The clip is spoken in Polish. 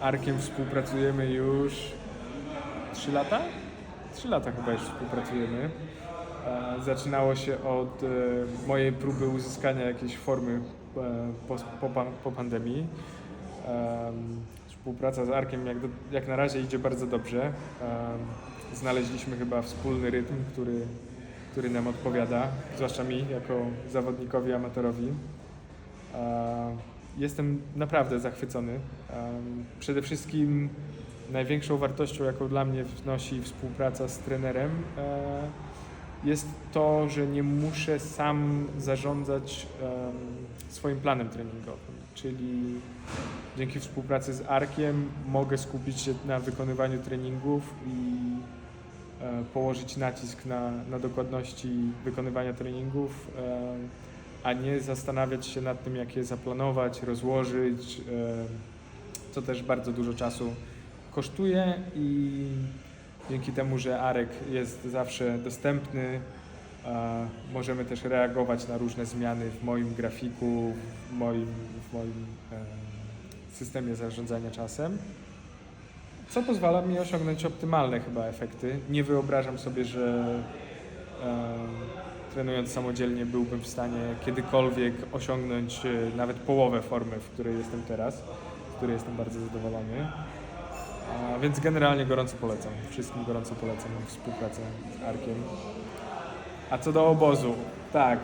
Arkiem współpracujemy już 3 lata? 3 lata chyba już współpracujemy. E, Zaczynało się od e, mojej próby uzyskania jakiejś formy e, po, po, po pandemii. Em, Współpraca z Arkiem jak, jak na razie idzie bardzo dobrze. Znaleźliśmy chyba wspólny rytm, który, który nam odpowiada, zwłaszcza mi jako zawodnikowi amatorowi. Jestem naprawdę zachwycony. Przede wszystkim największą wartością, jaką dla mnie wnosi współpraca z trenerem, e, jest to, że nie muszę sam zarządzać swoim planem treningowym. Czyli dzięki współpracy z Arkiem mogę skupić się na wykonywaniu treningów i e, położyć nacisk na, na dokładności wykonywania treningów, a nie zastanawiać się nad tym, jak je zaplanować, rozłożyć, co też bardzo dużo czasu kosztuje i dzięki temu, że Arek jest zawsze dostępny, możemy też reagować na różne zmiany w moim grafiku, w moim, w moim systemie zarządzania czasem, co pozwala mi osiągnąć optymalne chyba efekty. Nie wyobrażam sobie, że trenując samodzielnie byłbym w stanie kiedykolwiek osiągnąć e, nawet połowę formy, w której jestem teraz, z której jestem bardzo zadowolony. A, więc generalnie gorąco polecam. Wszystkim gorąco polecam współpracę z Arkiem. A co do obozu, tak,